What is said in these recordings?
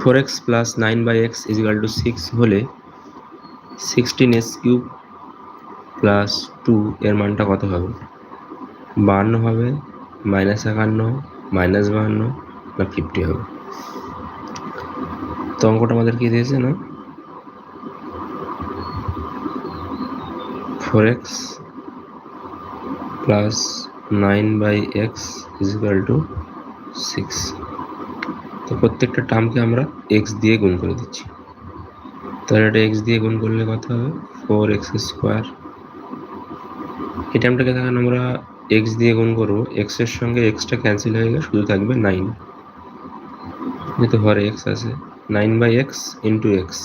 Four x plus nine by x equal to six হলে sixteen x cube plus two এর মানটা কত হবে? বাহান্ন হবে, মাইনাস একান্ন, মাইনাস বাহান্ন, না ফিফটি হবে? তো অঙ্কটা আমাদের কি দিয়েছে না? Four x plus nine by x equal to six. তো প্রত্যেকটা টার্মকে আমরা এক্স দিয়ে গুণ করে দিচ্ছি। তাহলে এটা এক্স দিয়ে গুণ করলে কত হবে? ফোর এক্স স্কোয়ার এই টার্মটাকে দেখেন আমরা এক্স দিয়ে গুণ করব। এক্সের সঙ্গে এক্সটা ক্যান্সেল হয়ে গেলে শুধু থাকবে নাইন যেহেতু হরে এক্স আছে nine by x into x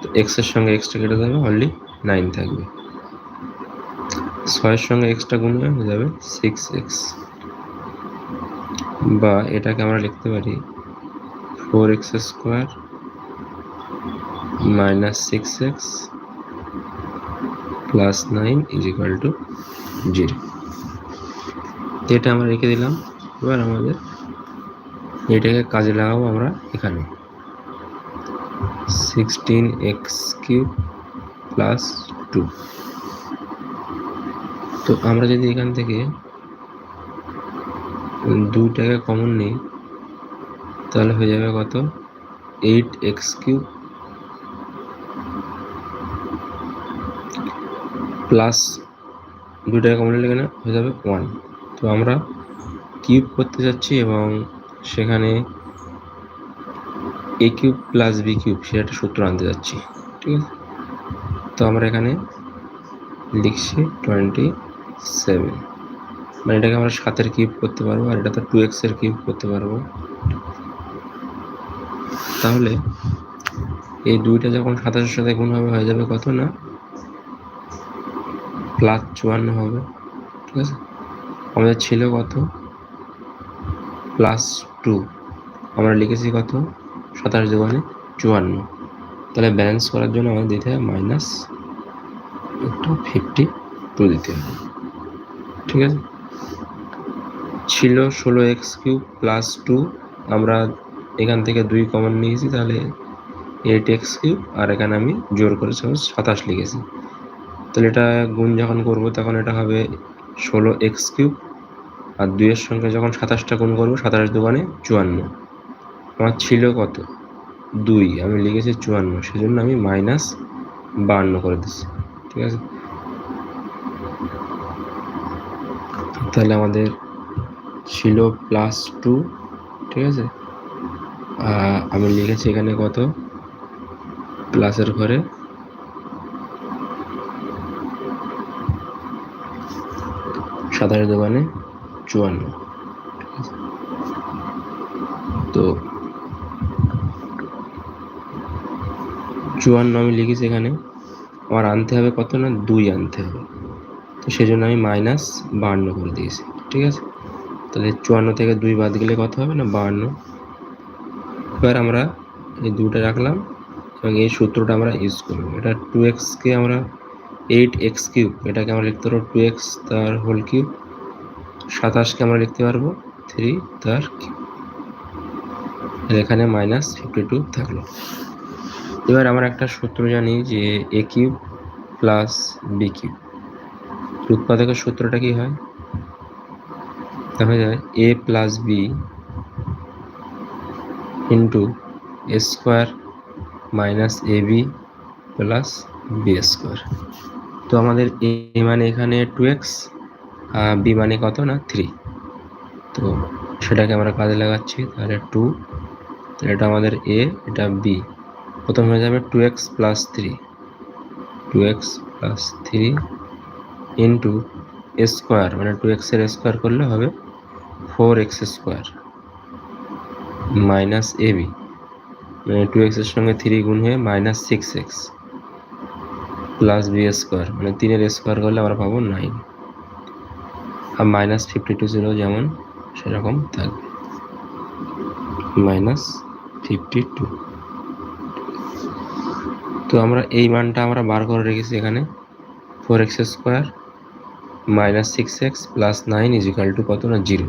তো এক্সের সঙ্গে এক্সটা কেটে যাবে অনলি নাইন থাকবে। ছয়ের সঙ্গে এক্সটা গুণ হয়ে যাবে সিক্স এক্স বা এটাকে আমরা লিখতে পারি four x square minus six x plus nine is equal to zero এটা আমরা রেখে দিলাম। এবার আমাদের এটাকে কাজে লাগাবো আমরা এখানে। Sixteen x cube plus two তো আমরা যদি এখান থেকে দুইটাকে কমন নিই তাহলে হয়ে যাবে কত? এইট এক্স কিউব প্লাস দুইটাকে কমন নিলে কেন? হয়ে যাবে ওয়ান তো আমরা কিউব করতে যাচ্ছি এবং সেখানে a cube plus b cube সে একটা সূত্র আনতে যাচ্ছি, ঠিক আছে? তো আমরা এখানে লিখছি টোয়েন্টি সেভেন মানে এটাকে আমরা সাতের কিউব করতে পারব আর এটা তো টু এক্সের কিউব করতে পারব। তাহলে এই দুইটা যখন সাতাশের সাথে গুণ হবে, হয়ে যাবে কত না? প্লাস চুয়ান্ন হবে, ঠিক আছে? আমাদের ছিল কত? প্লাস টু আমরা লিখেছি কত? সাতাশ দোকানে চুয়ান্ন। তাহলে ব্যালেন্স করার জন্য আমাদের দিতে হবে মাইনাস একটু ফিফটি টু দিতে হবে। ঠিক আছে? ছিল ষোলো এক্স কিউব প্লাস টু আমরা এখান থেকে দুই কমন নিয়েছি, তাহলে এইট এক্স কিউব আর এখানে আমি জোর করে সাতাশ লিখেছি। তাহলে এটা গুণ যখন করব, তখন এটা হবে ষোলো এক্স কিউব আর দুইয়ের সঙ্গে যখন সাতাশটা গুণ করব, সাতাশ দোকানে চুয়ান্ন। আমার ছিল কত? দুই, আমি লিখেছি চুয়ান্ন, সেজন্য আমি মাইনাস বাহান্ন করে দিচ্ছি, ঠিক আছে? তাহলে আমাদের ছিল প্লাস টু ঠিক আছে? আমি লিখেছি এখানে কত? প্লাসের ঘরে। সাতাশ দোকানে চুয়ান্ন। তো চুয়ান্ন আমি লিখেছি এখানে। আমার আনতে হবে কত না? দুই আনতে হবে। তো সেই জন্য আমি মাইনাস বাহান্ন করে দিয়েছি। ঠিক আছে? তাহলে চুয়ান্ন থেকে দুই বাদ গেলে কত হবে না? বাহান্ন। এবার আমরা এই দুটা রাখলাম এবং এই সূত্রটা আমরা ইউজ করব এটা টু এক্সকে আমরা এইট এক্স কিউব এটাকে আমরা লিখতে পারব টু এক্স তার হোল কিউব সাতাশকে আমরা লিখতে পারব থ্রি তার কিউব এখানে মাইনাস ফিফটি টু থাকল। এবার আমরা একটা সূত্র জানি যে a cube plus b cube উৎপাদকের সূত্রটা কি হয়? দেখা যায় a plus b into a square minus a b plus b square তো আমাদের এ মানে এখানে টু এক্স বি মানে কত না? থ্রি তো সেটাকে আমরা কাজে লাগাচ্ছি, তাহলে টু এটা আমাদের এ এটা বি প্রথম হয়ে যাবে two x plus three two x plus three into square মানে টু এক্সের স্কোয়ার করলে হবে four x square minus a মানে টু এক্সের সঙ্গে থ্রি গুণ হয়ে minus six x plus b square মানে তিনের স্কোয়ার করলে আমরা পাবো নাইন আর মাইনাস ফিফটি টু জিরো যেমন সেরকম থাকবে। মাইনাস ফিফটি টু তো আমরা এই মানটা আমরা বার করে রেখেছি এখানে। Four x square minus six x plus nine equal to কত না জিরো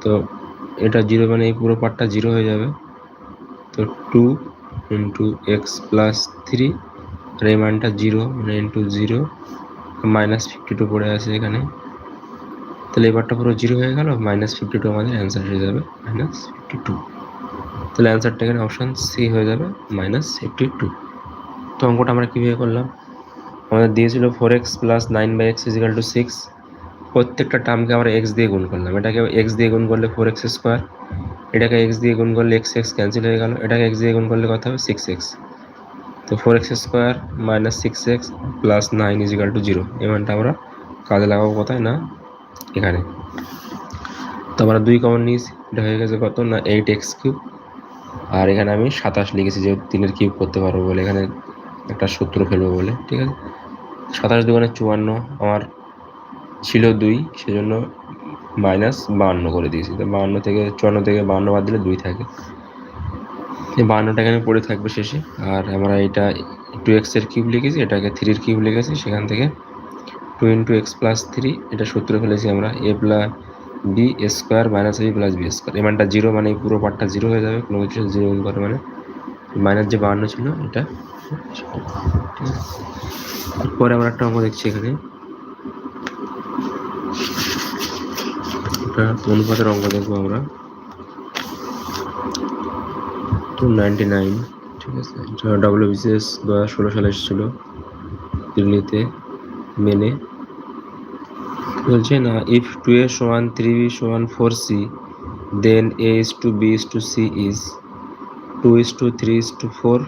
তো এটা জিরো মানে এই পুরো পার্টটা জিরো হয়ে যাবে। তো two into x plus three আর এই মানটা জিরো মানে into zero minus fifty two পড়ে আছে এখানে। তাহলে এই এবারটা পুরো জিরো হয়ে গেল মাইনাস ফিফটি টু আমাদের অ্যান্সার হয়ে যাবে মাইনাস ফিফটি টু তাহলে অ্যান্সারটা এখানে অপশান সি হয়ে যাবে মাইনাস ফিফটি টু তো অঙ্কটা আমরা কীভাবে করলাম? আমাদের দিয়েছিল four x plus nine by x equal to six প্রত্যেকটা টার্মকে আমরা এক্স দিয়ে গুণ করলাম। এটাকে এক্স দিয়ে গুণ করলে ফোর এক্স স্কোয়ার এটাকে এক্স দিয়ে গুণ করলে এক্স এক্স ক্যান্সেল হয়ে গেল, এটাকে এক্স দিয়ে গুণ করলে কত হবে? সিক্স এক্স তো four x square minus six x plus nine equal to zero এই মানটা আমরা কাজে লাগাবো কোথায়? না এখানে। তো আমরা দুই কমন নিয়েছি, এটা হয়ে গেছে কত? না এইট এক্স কিউব আর এখানে আমি সাতাশ লিখেছি যে তিনের কিউব করতে পারব বলে, এখানে একটা সূত্র ফেলব বলে, ঠিক আছে? সাতাশ দোকানে চুয়ান্ন, আমার ছিল দুই, সেজন্য মাইনাস বাহান্ন করে দিয়েছি। তো বাহান্ন থেকে চুয়ান্ন থেকে বাহান্ন বাদ দিলে দুই থাকে। এই বাহান্নটা এখানে পড়ে থাকবে শেষে। আর আমরা এটা টু এক্সের কিউব লিখেছি, এটাকে থ্রির কিউব লিখেছি, সেখান থেকে two into x plus three এটা সূত্র ফেলেছি আমরা a plus b square minus b plus b square এই মানটা জিরো মানে পুরো পার্টটা জিরো হয়ে যাবে, কোনো কিছু জিরো করে মানে মাইনাস যে বাহান্ন ছিল, এটা পরে আমরা একটা অঙ্ক দেখছি এখানে। একটা অনুপাতের অঙ্ক দেখব আমরা টু নাইনটি নাইন ঠিক আছে ডাব্লিউ বিসিএস দু হাজার ষোলো সালে এসেছিল দিল্লিতে মেনে বলছে না ইফ টু এ সমান থ্রি বি সমান four C then A is to B is to C is to is to three is to four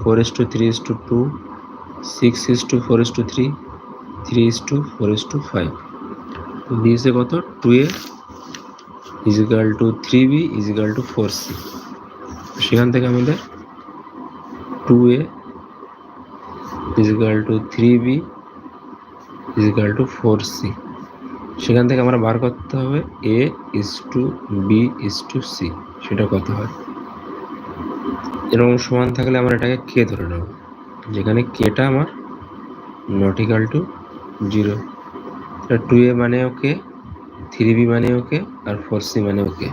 four is to three is to two six is to four is to three three is to four is to five দিয়েছে কত? Two A equal to three B equal to four C সেখান থেকে আমাদের two A equal to three B equal to four c সেখান থেকে আমরা বার করতে হবে a is to b is to c সেটা কত হয়? এরকম সমান থাকলে আমরা এটাকে কে ধরে নেব। যেখানে কেটা আমার not two zero two a মানে ওকে থ্রি বি মানে ওকে, আর ফোর সি মানে ওকে।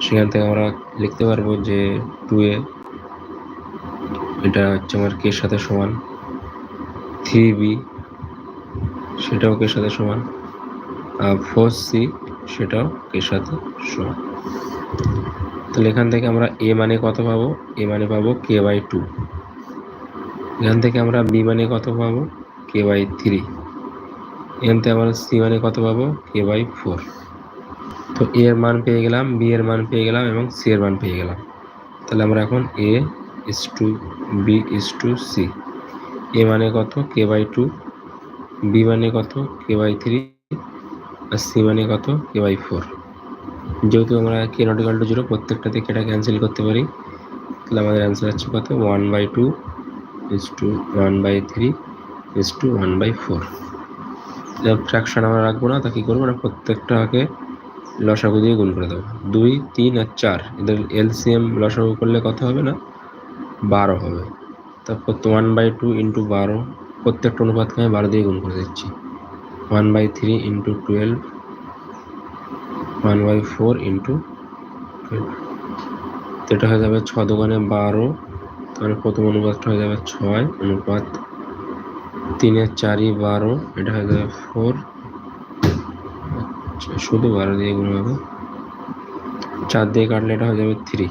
সেখান থেকে আমরা লিখতে পারব যে টু এ এটা হচ্ছে আমার কে সাথে সমান? থ্রি বি সেটাও কে সাথে সমান? আর ফোর সি সেটাও কে সাথে সমান? তাহলে এখান থেকে আমরা এ মানে কত পাবো? এ মানে পাবো কে বাই টু এখান থেকে আমরা বি মানে কত পাবো? কে বাই থ্রি থেকে আমরা সি মানে কত পাবো? কে বাই ফোর তো এ এর মান পেয়ে গেলাম বি এর মান পেয়ে গেলাম এবং সি এর মান পেয়ে গেলাম। তাহলে আমরা এখন a is to b is to c a মানে কত? কে বাই টু বি মানে কত? কে বাই থ্রি আর সি মানে কত? কে বাই ফোর যেহেতু আমরা কে নট ইকাল জিরো প্রত্যেকটা থেকে এটা ক্যান্সেল করতে পারি। তাহলে আমাদের অ্যান্সার হচ্ছে কত? One by two is to one by three is to one by four fraction আমরা রাখব না, তা কী করব না? প্রত্যেকটাকে লসাগু দিয়ে গুণ করে দেবো। দুই, তিন আর চার। এদের এলসিএম লসাগু করলে কত হবে না? বারো হবে। তারপর ওয়ান বাই টু ইন্টু বারো, প্রত্যেকটা অনুপাতকে আমি বারো দিয়ে গুণ করে দিচ্ছি। One by three into twelve one by four into twelve এটা হয়ে যাবে ছ দোকানে বারো। তাহলে প্রথম অনুপাতটা হয়ে যাবে ছয়, অনুপাত তিনের চারই বারো, এটা হয়ে যাবে ফোর আচ্ছা শুধু বারো দিয়ে গুণ হবে। চার দিয়ে কাটলে এটা হয়ে যাবে থ্রি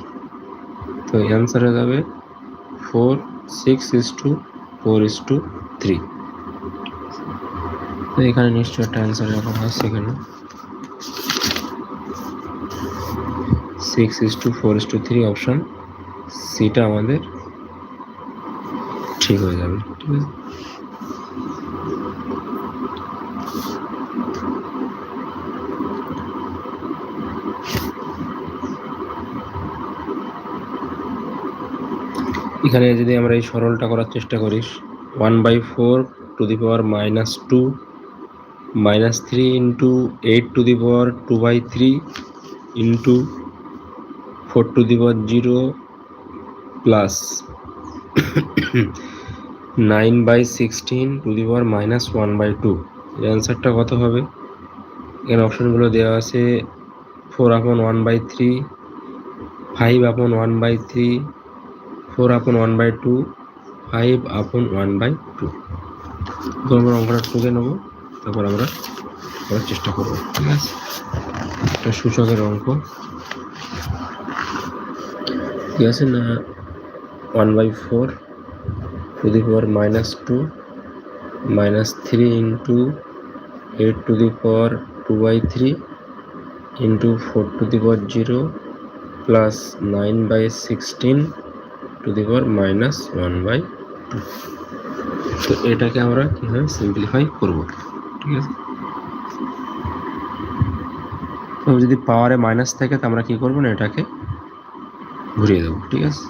তো অ্যান্সার হয়ে যাবে four six is to four is to three তো এখানে নিশ্চয় একটা অ্যান্সার যখন হয় সেখানে। Six is to four is to three option সিটা আমাদের ঠিক হয়ে যাবে, ঠিক আছে? এখানে যদি আমরা এই সরলটা করার চেষ্টা করি one by four to the power minus two minus three into eight to the power two by three into four to the power zero plus nine by sixteen to the power minus one by two এর অ্যান্সারটা কত হবে? এখানে অপশানগুলো দেওয়া আছে four upon one by three five upon one by three four upon one by two five upon one by two. আমরা অঙ্কটা টুকে নেব তারপর আমরা করার চেষ্টা করব। ঠিক আছে এটা সূচকের অঙ্ক। কি আছে না? One by four to the power minus two minus three into eight to the power two by three into four to the power zero plus nine by sixteen to the power minus one by two তো এটাকে আমরা কীভাবে simplify করব। ঠিক আছে? তো যদি পাওয়ারে মাইনাস থাকে, তো আমরা কী করব না? এটাকে ঘুরিয়ে দেবো। ঠিক আছে?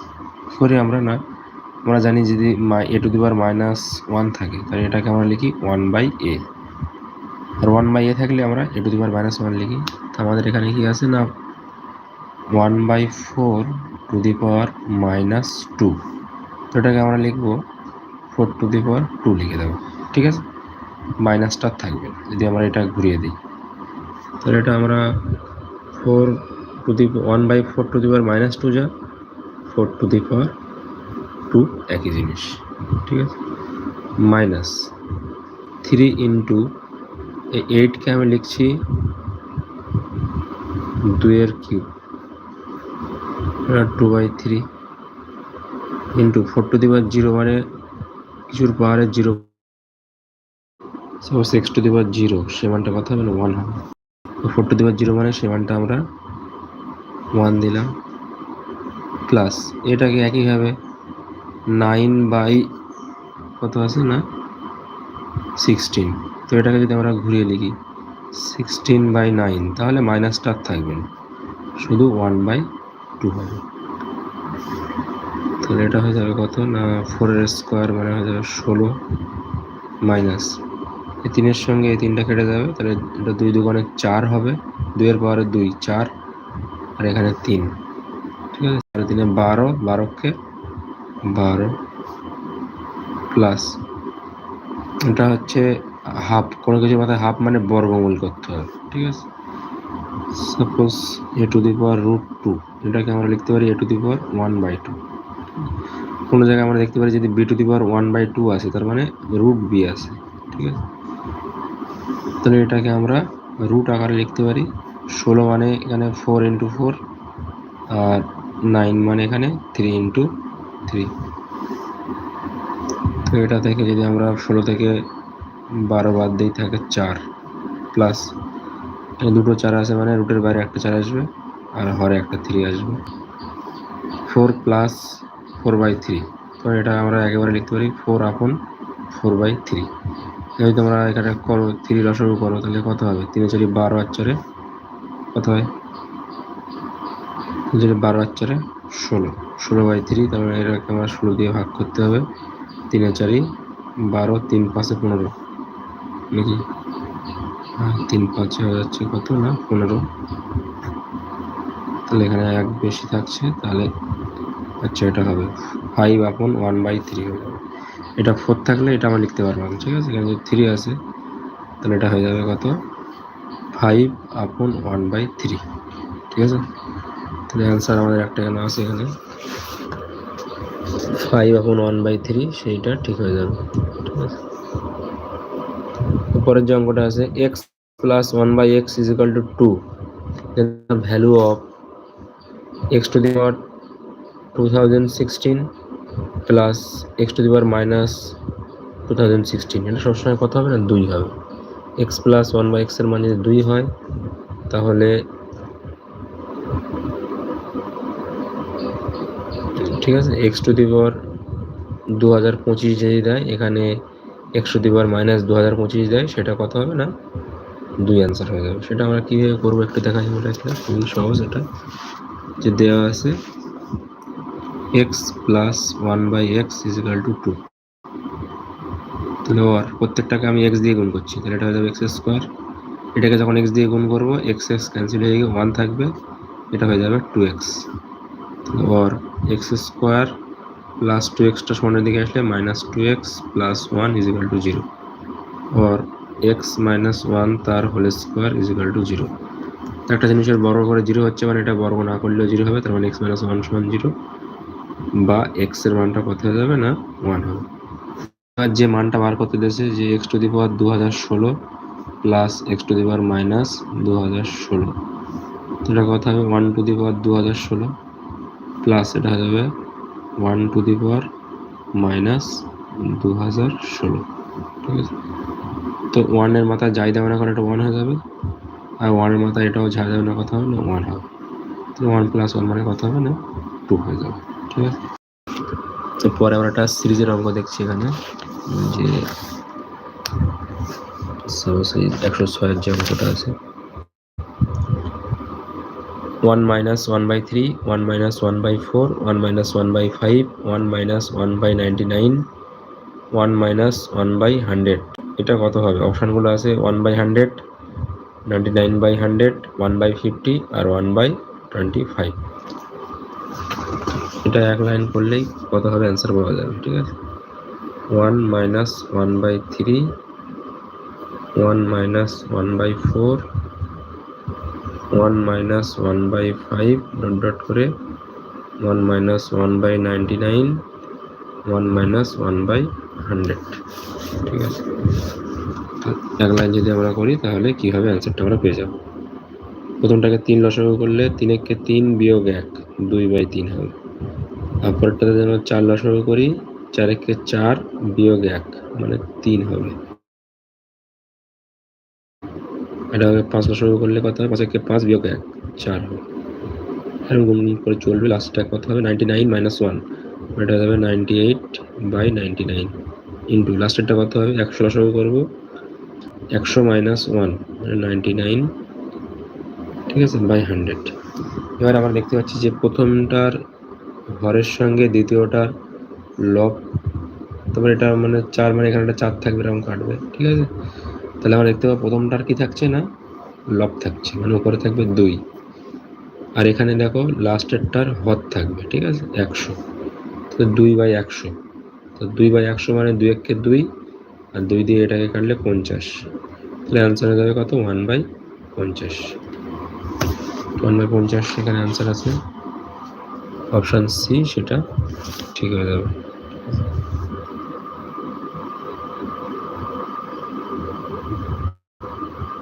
করে আমরা না আমরা জানি যদি a to the power minus one থাকে, তাহলে এটাকে আমরা লিখি ওয়ান বাই এ আর ওয়ান বাই এ থাকলে আমরা a to the power minus one লিখি। তো আমাদের এখানে কি আছে না? One by four to the power minus two তো এটাকে আমরা লিখব four to the power two লিখে দেবো, ঠিক আছে? মাইনাসটা থাকবে যদি আমরা এটা ঘুরিয়ে দিই। তাহলে এটা আমরা four to the one by four to the power minus two যা four to the power two একই জিনিস, ঠিক আছে? মাইনাস থ্রি ইন্টু এই এইটকে আমি লিখছি দুইয়ের cube two by three into four to the power zero মানে কিছুর পাওয়ারে zero suppose x to the power zero সে মানটা কত হবে? ওয়ান হবে। Four to the power zero মানে সে মানটা আমরা ওয়ান দিলাম। প্লাস এটাকে একইভাবে নাইন বাই কত আছে না? সিক্সটিন তো এটাকে যদি আমরা ঘুরিয়ে লিখি সিক্সটিন বাই নাইন তাহলে মাইনাসটা থাকবে না। শুধু ওয়ান বাই টু হবে। তাহলে এটা হয়ে যাবে কত না ফোরের স্কোয়ার মানে হয়ে যাবে ষোলো মাইনাস এই তিনের সঙ্গে এই তিনটা কেটে যাবে, তাহলে এটা দুই দুগুণে চার হবে, দুইয়ের পাওয়ারে দুই, চার, আর এখানে তিন। ঠিক আছে? চার তিনে বারো, বারোকে বারো প্লাস এটা হচ্ছে হাফ কোনো কিছু মাথায় হাফ মানে বর্গমূল করতে হবে, ঠিক আছে? Suppose a to the power root two এটাকে আমরা লিখতে পারি a to the power one by two কোনো জায়গায় আমরা দেখতে পারি যদি b to the power one by two আছে তার মানে রুট বি আছে ঠিক আছে? তাহলে এটাকে আমরা রুট আকারে লিখতে পারি। ষোলো মানে এখানে ফোর ইন্টু ফোর আর নাইন মানে এখানে থ্রি ইন্টু থ্রি তো এটা থেকে যদি আমরা ষোলো থেকে বারো বাদ দিই থাকে চার প্লাস দুটো চার আছে মানে রুটের বাইরে একটা চার আসবে। আর হরে একটা থ্রি আসবে। Four plus four by three তো এটা আমরা একেবারে লিখতে পারি ফোর আপন ফোর বাই থ্রি যদি তোমরা এখানে করো থ্রি রসগু করো, তাহলে কত হবে? তিন চারি বারো আর চারে কত হয়? তিন চারি বারো আর চারে ষোলো। ষোলো বাই থ্রি তারপরে এটাকে আমরা ষোলো দিয়ে ভাগ করতে হবে। তিনে চারি বারো, তিন পাঁচে পনেরো। নাকি? হ্যাঁ তিন পাঁচে হয়ে যাচ্ছে কত না? পনেরো। তাহলে এখানে এক বেশি থাকছে, তাহলে আচ্ছা এটা হবে। Five upon one by three হয়ে যাবে এটা ফোর থাকলে এটা আমরা লিখতে পারব ঠিক আছে? এখানে যদি থ্রি আছে তাহলে এটা হয়ে যাবে কত? Five upon one by three ঠিক আছে? তাহলে অ্যান্সার আমাদের একটা এখানে আছে এখানে। Five upon one by three সেইটা ঠিক হয়ে যাবে, ঠিক আছে? পরের যে অঙ্কটা আছে x plus one by x is equal to two value of the power two thousand sixteen plus x to the power minus two thousand sixteen এটা সবসময় কত হবে না? দুই হবে। এক্স প্লাস ওয়ান বাই এক্সের মান যদি দুই হয়, তাহলে ঠিক আছে? এক্স টু দি পাওয়ার দু হাজার পঁচিশ যদি দেয়, এখানে x to the power minus দু হাজার পঁচিশ দেয়, সেটা কত হবে না? দুই অ্যান্সার হয়ে যাবে। সেটা আমরা কীভাবে করব একটু দেখাই ওটা খুবই সহজ এটা। যে দেওয়া আছে x plus one by x equal to two তাহলে ওর প্রত্যেকটাকে আমি এক্স দিয়ে গুণ করছি। তাহলে এটা হয়ে যাবে এক্স স্কোয়ার এটাকে যখন এক্স দিয়ে গুণ করব এক্স এক্স ক্যান্সেল হয়ে গিয়ে ওয়ান থাকবে, এটা হয়ে যাবে টু এক্স ওর এক্স স্কোয়ার প্লাস টু এক্সটা সমানের দিকে আসলে minus two x plus one equal to zero or x minus one তার whole square equal to zero একটা জিনিসের বর্গ করে জিরো হচ্ছে মানে এটা বর্গ না করলেও জিরো হবে, তার মানে এক্স মাইনাস ওয়ান সমান জিরো বা এক্সের মানটা কত হয়ে যাবে না ওয়ান হবে। এবার যে মানটা বার করতে দিয়েছে যে এক্স টু দি পাওয়ার দু হাজার ষোলো plus x to the power minus দু হাজার ষোলো এটা কথা হবে? ওয়ান টু দি পাওয়ার দু হাজার ষোলো প্লাস এটা হয়ে যাবে one to the power minus দু হাজার ষোলো। ঠিক আছে? তো ওয়ানের মাথায় যাই দেবে না করে এটা ওয়ান হয়ে যাবে। আর ওয়ানের মাথায় এটাও যা যাবে না কথা হবে না? ওয়ান হবে। তো ওয়ান প্লাস ওয়ান মানে কথা হবে না? টু হয়ে যাবে। ঠিক আছে? তো পরে আমরা একটা সিরিজের অঙ্ক দেখছি এখানে। যে একশো ছয়ের যে অঙ্কটা আছে। One minus one by three one minus one by four one minus one by five one minus one by ninety nine one minus one by hundred এটা কত হবে? অপশানগুলো আছে one by hundred ninety nine by hundred, one by fifty R one by twenty five. এটা এক line করলেই কত হবে অ্যান্সার পাওয়া যাবে, ঠিক আছে? One minus one by three, one minus one by four, one minus one by five, dot dot করে one minus one by ninety nine, one minus one by hundred, ঠিক আছে? এক লাইন যদি আমরা করি, তাহলে কী হবে? অ্যান্সারটা আমরা পেয়ে যাব। প্রথমটাকে তিন লসাগু করলে তিন একে তিন বিয়োগ এক, দুই বাই তিন হবে। তারপরটাতে যেন চার লসাগু করি চার একে চার বিয়োগ এক মানে তিন হবে। এটা হবে পাঁচ লসাগু করলে কত হবে? পাঁচ একে পাঁচ বিয়োগ এক, চার হবে। এরকম গুণ করে চলবে লাস্টটা কত হবে? নাইনটি নাইন মাইনাস ওয়ান এটা হবে ninety eight by ninety nine into লাস্টেরটা কত হবে? একশো লসাগু করব। একশো মাইনাস ওয়ান নাইন ঠিক আছে বাই হান্ড্রেড এবার আমরা দেখতে পাচ্ছি যে প্রথমটার হরের সঙ্গে দ্বিতীয়টার লব তারপর এটা মানে চার মানে এখানে একটা চার থাকবে, এরকম কাটবে, ঠিক আছে? তাহলে আমরা দেখতে পাবো প্রথমটার কি থাকছে না? লব থাকছে মানে উপরে থাকবে দুই। আর এখানে দেখো লাস্টেরটার হর থাকবে, ঠিক আছে, একশো। তো দুই বাই একশো। তো দুই বাই একশো মানে দুই একে দুই আর দুই দিয়ে এটাকে কাটলে পঞ্চাশ। তাহলে অ্যান্সার হয়ে যাবে কত? ওয়ান বাই পঞ্চাশ। ওয়ান বাই পঞ্চাশ সেখানে অ্যান্সার আছে। অপশান সি সেটা ঠিক হয়ে যাবে।